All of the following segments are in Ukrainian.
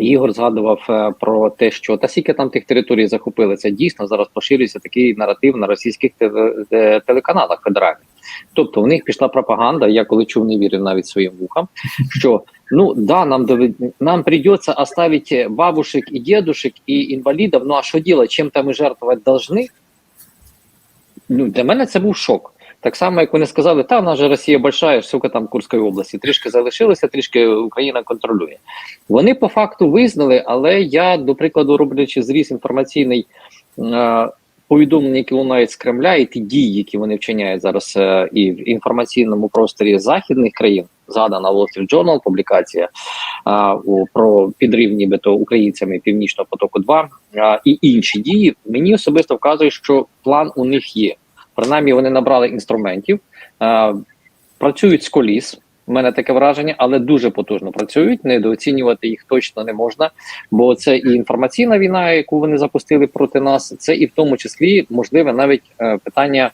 Ігор згадував е, про те, що та скільки там тих територій захопили, це дійсно зараз поширюється такий наратив на російських е, телеканалах федеральних. Тобто в них пішла пропаганда. Я коли чув, не вірив навіть своїм вухам. Що ну да, нам довед... нам придется оставить бабушек и дедушек и инвалидов. Ну а що делать? Чим-то ми жертвувати должны? Ну для мене це був шок. Так само, як вони сказали, та в нас же Росія большая, сука, там Курської області. Трішки залишилося, трішки Україна контролює. Вони по факту визнали, але я, до прикладу, роблячи зріз інформаційний е, повідомлення, які лунають з Кремля, і ті дії, які вони вчиняють зараз е, і в інформаційному просторі західних країн, згадана Wall Street Journal, публікація е, про підрив, нібито українцями Північного потоку 2 е, і інші дії, мені особисто вказує, що план у них є. Принаймні, вони набрали інструментів, е, працюють з коліс. У мене таке враження, але дуже потужно працюють. Недооцінювати їх точно не можна, бо це і інформаційна війна, яку вони запустили проти нас. Це і в тому числі можливе навіть е, питання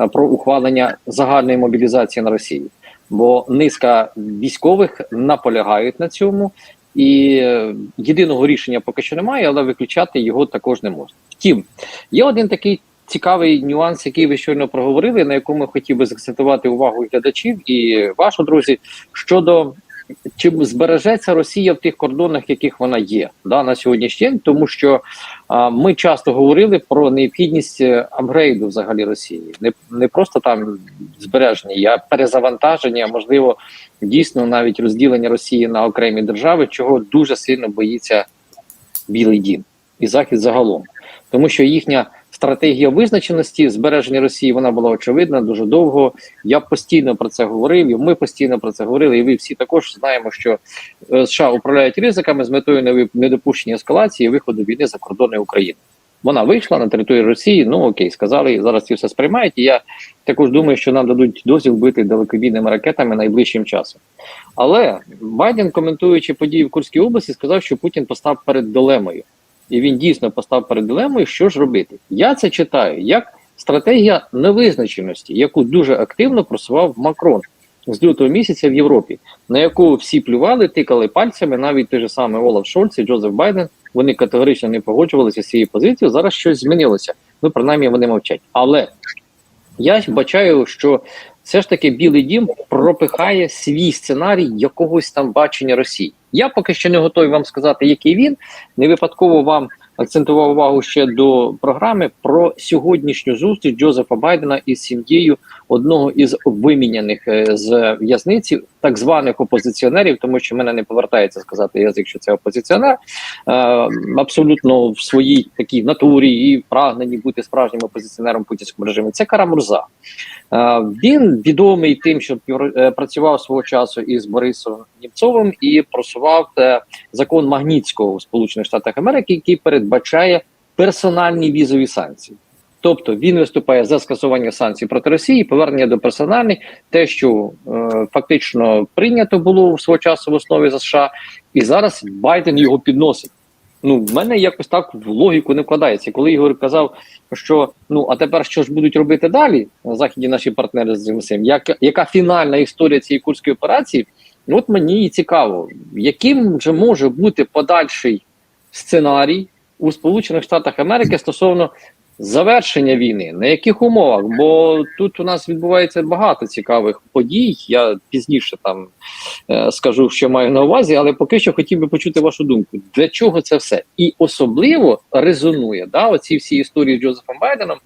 е, про ухвалення загальної мобілізації на Росії. Бо низка військових наполягають на цьому, і єдиного рішення поки що немає, але виключати його також не можна. Втім, є один такий цікавий нюанс, який ви щойно проговорили, на якому хотів би закцентувати увагу глядачів і вашу друзі щодо чи збережеться Росія в тих кордонах, яких вона є да, на сьогоднішній день, тому що а, ми часто говорили про необхідність е, апгрейду взагалі Росії, не, не просто там збереження, а перезавантаження, можливо, дійсно навіть розділення Росії на окремі держави, чого дуже сильно боїться Білий Дім і Захід загалом, тому що їхня стратегія визначеності збереження Росії вона була очевидна дуже довго. Я постійно про це говорив. і Ми постійно про це говорили. І ви всі також знаємо, що е, США управляють ризиками з метою недопущення ескалації виходу війни за кордони України. Вона вийшла на територію Росії. Ну окей, сказали, зараз ці все сприймають. І я також думаю, що нам дадуть дозвіл бити далекобійними ракетами найближчим часом. Але Байден, коментуючи події в Курській області, сказав, що Путін постав перед дилемою. І він дійсно постав перед дилемою, що ж робити. Я це читаю як стратегія невизначеності, яку дуже активно просував Макрон з лютого місяця в Європі, на яку всі плювали, тикали пальцями, навіть той же самий Олаф Шольц і Джозеф Байден. Вони категорично не погоджувалися з цією позицією. Зараз щось змінилося. Ну, принаймні, вони мовчать. Але я бачаю, що все ж таки Білий Дім пропихає свій сценарій якогось там бачення Росії. Я поки що не готовий вам сказати, який він. Не випадково вам акцентував увагу ще до програми про сьогоднішню зустріч Джозефа Байдена із сім'єю одного із виміняних е, з в'язниці так званих опозиціонерів, тому що мене не повертається сказати язик, що це опозиціонер. Е, абсолютно в своїй такій натурі і прагненні бути справжнім опозиціонером путінському режиму. Це Карамурза. Е, він відомий тим, що е, працював свого часу із Борисом Німцовим і просував е, закон Магнітського у Сполучених Штатах Америки, який передбачає персональні візові санкції. Тобто він виступає за скасування санкцій проти Росії, повернення до персональних, те, що е, фактично прийнято було в свого часу в основі за США, і зараз Байден його підносить. Ну, в мене якось так в логіку не вкладається. Коли Ігор казав, що ну а тепер що ж будуть робити далі на західі наші партнери з цим як, яка фінальна історія цієї курської операції? Ну, от мені і цікаво, яким же може бути подальший сценарій у Сполучених Штатах Америки стосовно завершення війни, на яких умовах? Бо тут у нас відбувається багато цікавих подій. Я пізніше там е, скажу, що маю на увазі, але поки що хотів би почути вашу думку. Для чого це все? І особливо резонує да, оці всі історії з Джозефом Байденом.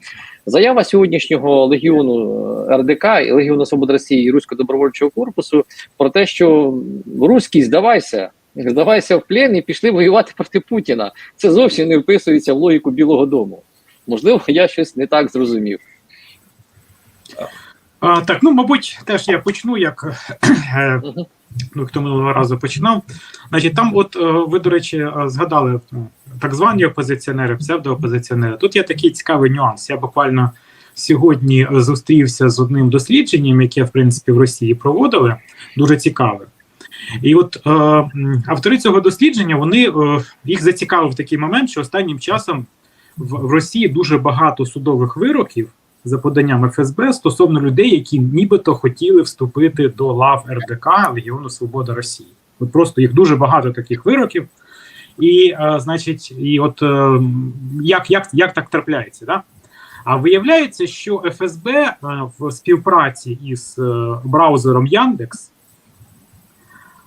Заява сьогоднішнього легіону е, РДК і Легіону Свободи Росії і Руського добровольчого корпусу про те, що руський здавайся. Здавайся в плен і пішли воювати проти Путіна. Це зовсім не вписується в логіку Білого Дому. Можливо, я щось не так зрозумів. А, так, ну мабуть, теж я почну, як е, ну, хто минулого разу починав. Значить, там, от е, ви, до речі, е, згадали е, так звані опозиціонери, псевдоопозиціонери. Тут є такий цікавий нюанс. Я буквально сьогодні е, зустрівся з одним дослідженням, яке в принципі в Росії проводили, дуже цікаве. І от е, автори цього дослідження вони е, їх зацікавив такий момент, що останнім часом в, Росії дуже багато судових вироків за поданням ФСБ стосовно людей, які нібито хотіли вступити до лав РДК Легіону Свобода Росії. От просто їх дуже багато таких вироків. І, е, значить, і от е, як, як, як так трапляється? Да? А виявляється, що ФСБ е, в співпраці із е, браузером Яндекс.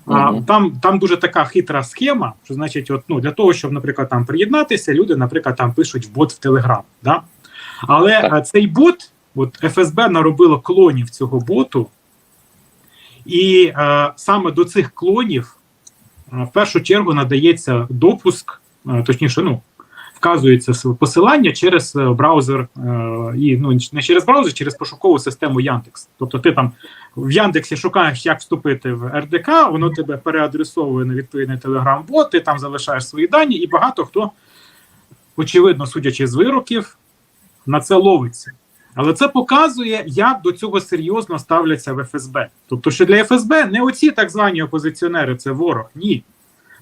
А, там, там дуже така хитра схема, що значить, от, ну, для того, щоб, наприклад, там приєднатися, люди, наприклад, там пишуть в бот в Телеграм. Да? Але Так. цей бот, от ФСБ наробило клонів цього боту, і е, саме до цих клонів е, в першу чергу надається допуск, е, точніше, ну, вказується посилання через е, браузер, е, і ну не через браузер, через пошукову систему Яндекс. Тобто ти там в Яндексі шукаєш, як вступити в РДК, воно тебе переадресовує на відповідний телеграм-бот, ти там залишаєш свої дані, і багато хто, очевидно, судячи з вироків, на це ловиться. Але це показує, як до цього серйозно ставляться в ФСБ. Тобто, що для ФСБ не оці так звані опозиціонери, це ворог. Ні.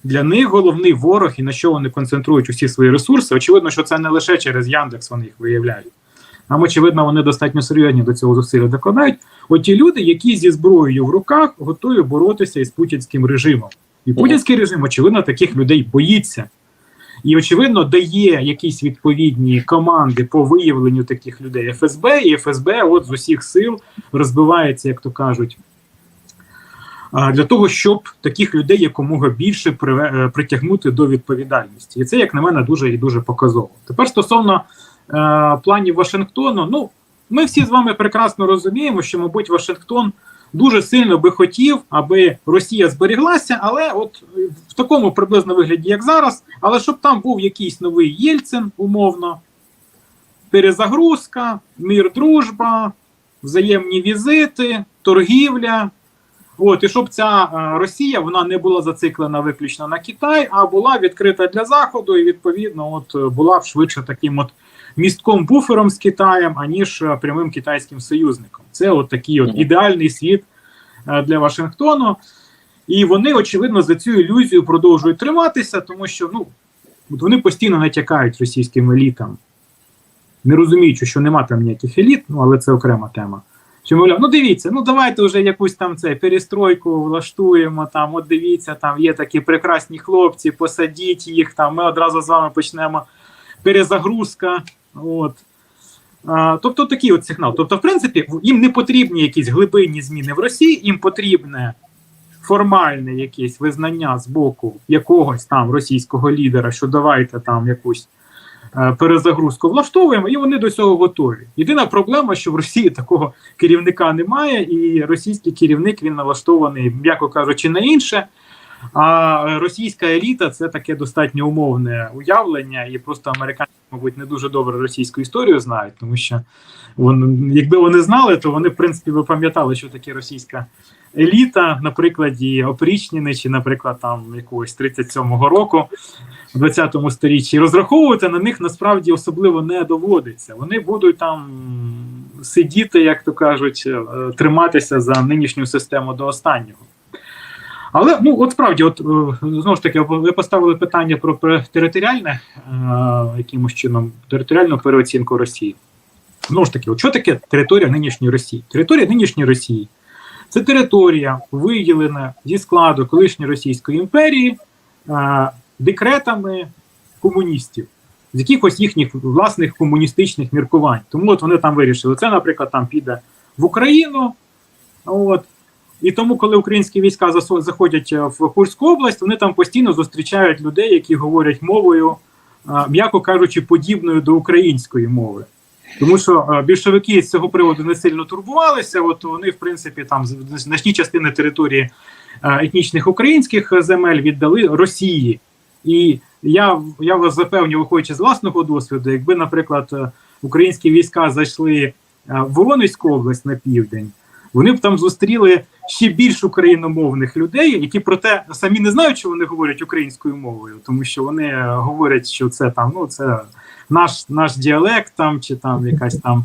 Для них головний ворог і на що вони концентрують усі свої ресурси. Очевидно, що це не лише через Яндекс вони їх виявляють. Нам, очевидно, вони достатньо серйозні до цього зусилля докладають. От ті люди, які зі зброєю в руках готові боротися із путінським режимом. І путінський режим, очевидно, таких людей боїться. І, очевидно, дає якісь відповідні команди по виявленню таких людей ФСБ, і ФСБ от з усіх сил розбивається, як то кажуть, для того, щоб таких людей якомога більше е, притягнути до відповідальності. І це, як на мене, дуже і дуже показово. Тепер стосовно е, планів Вашингтону, ну ми всі з вами прекрасно розуміємо, що, мабуть, Вашингтон дуже сильно би хотів, аби Росія зберіглася, але от е, в такому приблизно вигляді, як зараз, але щоб там був якийсь новий Єльцин, умовно, перезагрузка, мир, дружба, взаємні візити, торгівля. От, і щоб ця е, Росія вона не була зациклена виключно на Китай, а була відкрита для Заходу, і відповідно, от е, була б швидше таким от містком буфером з Китаєм, аніж е, прямим китайським союзником. Це от такий от ідеальний світ для Вашингтону. І вони, очевидно, за цю ілюзію продовжують триматися, тому що ну, от вони постійно натякають російським елітам, не розуміючи, що нема там ніяких еліт, ну але це окрема тема. Що мовляв, ну дивіться, ну давайте вже якусь там це перестройку влаштуємо. Там, от дивіться, там є такі прекрасні хлопці, посадіть їх. Там ми одразу з вами почнемо перезагрузка. От. А, тобто такий от сигнал. Тобто, в принципі, їм не потрібні якісь глибинні зміни в Росії, їм потрібне формальне якесь визнання з боку якогось там російського лідера, що давайте там якусь перезагрузку влаштовуємо, і вони до цього готові. Єдина проблема, що в Росії такого керівника немає, і російський керівник він налаштований, м'яко кажучи, на інше. А російська еліта це таке достатньо умовне уявлення, і просто американці, мабуть, не дуже добре російську історію знають, тому що вон, якби вони знали, то вони, в принципі, би пам'ятали, що таке російська еліта, на прикладі Опрічніни, чи, наприклад, там якогось 37-го року в 20-му сторіччі. Розраховувати на них насправді особливо не доводиться. Вони будуть там сидіти, як то кажуть, е, триматися за нинішню систему до останнього. Але ну от справді, от е, знову ж таки, ви поставили питання про територіальне е, якимось чином територіальну переоцінку Росії. Знову ж таки, от що таке територія нинішньої Росії? Територія нинішньої Росії це територія, виділена зі складу колишньої Російської імперії е, декретами комуністів, з якихось їхніх власних комуністичних міркувань. Тому от вони там вирішили, це, наприклад, там піде в Україну. От. І тому, коли українські війська заходять е, в Курську область, вони там постійно зустрічають людей, які говорять мовою, е, м'яко кажучи, подібною до української мови. Тому що е, більшовики з цього приводу не сильно турбувалися. От вони, в принципі, там значні частини території е, етнічних українських земель віддали Росії. І я, я вас запевню, виходячи з власного досвіду, якби, наприклад, е, українські війська зайшли в Воронезьку область на південь, вони б там зустріли ще більш україномовних людей, які проте самі не знають, що вони говорять українською мовою, тому що вони говорять, що це там, ну це наш наш діалект, там чи там якась там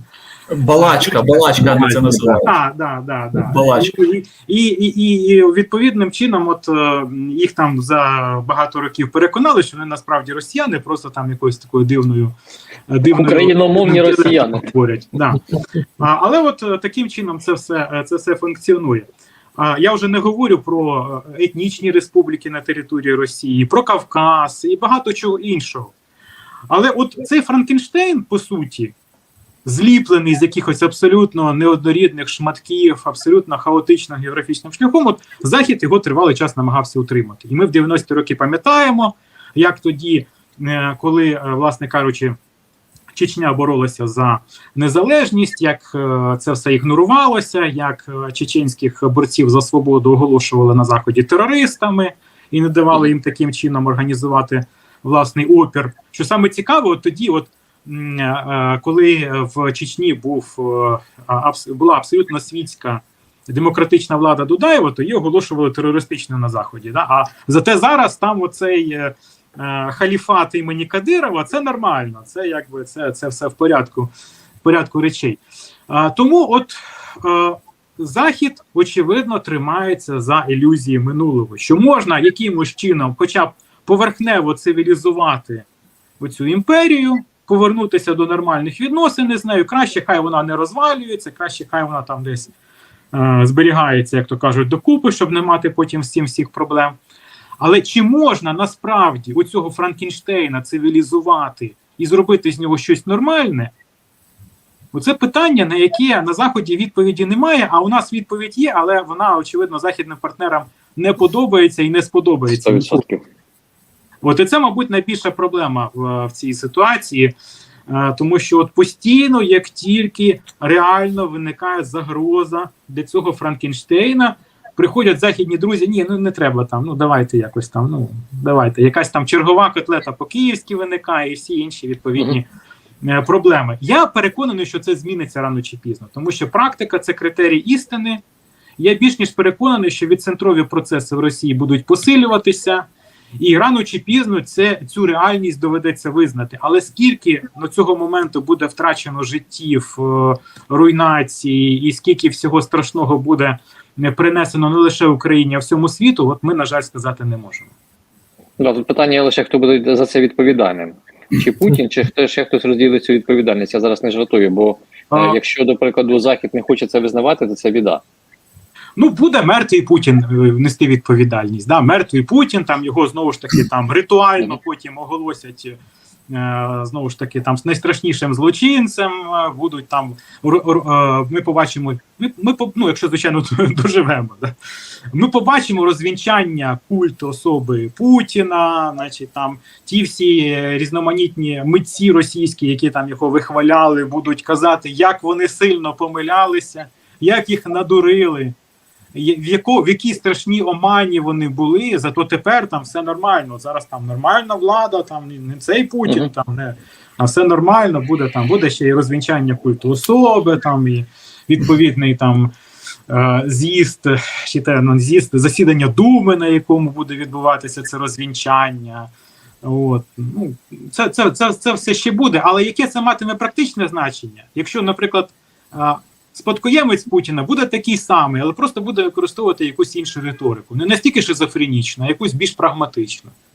Балачка, балачка вони це називають. так, да, да, да. Балачка. І, і, і, і, і відповідним чином, от е, їх там за багато років переконали, що вони насправді росіяни, просто там якоюсь такою дивною е, дивною Україномовні росіяни. говорять. Да. А, але от е, таким чином це все, е, це все функціонує. А я вже не говорю про е, етнічні республіки на території Росії, про Кавказ і багато чого іншого. Але от цей Франкенштейн, по суті, зліплений з якихось абсолютно неоднорідних шматків, абсолютно хаотичним географічним шляхом, от Захід його тривалий час намагався утримати. І ми в 90-ті роки пам'ятаємо, як тоді, е, коли, е, власне кажучи, Чечня боролася за незалежність, як е, це все ігнорувалося, як чеченських борців за свободу оголошували на заході терористами і не давали їм таким чином організувати власний опір. Що саме цікаво, от тоді, от е, коли в Чечні був е, була абсолютно світська демократична влада Дудаєва, то її оголошували терористичною на заході. Да? А зате зараз там оцей. е, е, халіфат імені Кадирова, це нормально. Це якби це, це все в порядку, в порядку речей. Тому, от е, Захід, очевидно, тримається за ілюзії минулого, що можна якимось чином, хоча б поверхнево цивілізувати оцю імперію, повернутися до нормальних відносин з нею. Краще, хай вона не розвалюється, краще, хай вона там десь е, зберігається, як то кажуть, докупи, щоб не мати потім з всіх проблем. Але чи можна насправді у цього Франкенштейна цивілізувати і зробити з нього щось нормальне? Оце питання, на яке на Заході відповіді немає, а у нас відповідь є, але вона, очевидно, західним партнерам не подобається і не сподобається. 100%. От і це, мабуть, найбільша проблема в, в цій ситуації, е, тому що от постійно, як тільки реально виникає загроза для цього Франкенштейна, приходять західні друзі. Ні, ну не треба там. Ну давайте якось там. Ну давайте, якась там чергова котлета по-київськи виникає, і всі інші відповідні. е, Проблеми. Я переконаний, що це зміниться рано чи пізно, тому що практика це критерій істини. Я більш ніж переконаний, що відцентрові процеси в Росії будуть посилюватися, і рано чи пізно це цю реальність доведеться визнати. Але скільки до цього моменту буде втрачено життів, е, руйнації, і скільки всього страшного буде е, принесено не лише Україні, а всьому світу, от ми на жаль сказати не можемо. Да, тут питання лише хто буде за це відповідальним. Чи Путін, чи хто ще хтось розділить цю відповідальність. Я зараз не жартую, бо е, А, якщо, до прикладу, Захід не хоче це визнавати, то це біда. Ну, буде мертвий Путін е, нести відповідальність. Да? Мертвий Путін, там його знову ж таки там ритуально потім оголосять. е, Знову ж таки, там з найстрашнішим злочинцем е, будуть там ми побачимо. Ми, ми ну, якщо звичайно доживемо, да? ми побачимо розвінчання культу особи Путіна, значить там ті всі різноманітні митці російські, які там його вихваляли, будуть казати, як вони сильно помилялися, як їх надурили в яко в якій страшній омані вони були, зато тепер там все нормально. Зараз там нормальна влада, там не- цей Путін, там не а все нормально, буде там, буде ще і розвінчання культу особи, там і відповідний там. е, З'їзд чи те ну, з'їзд засідання думи, на якому буде відбуватися це розвінчання. От ну це, це, це, це все ще буде. Але яке це матиме практичне значення? Якщо, наприклад, а, спадкоємець Путіна буде такий самий, але просто буде використовувати якусь іншу риторику, не настільки шизофренічну, а якусь більш прагматичну.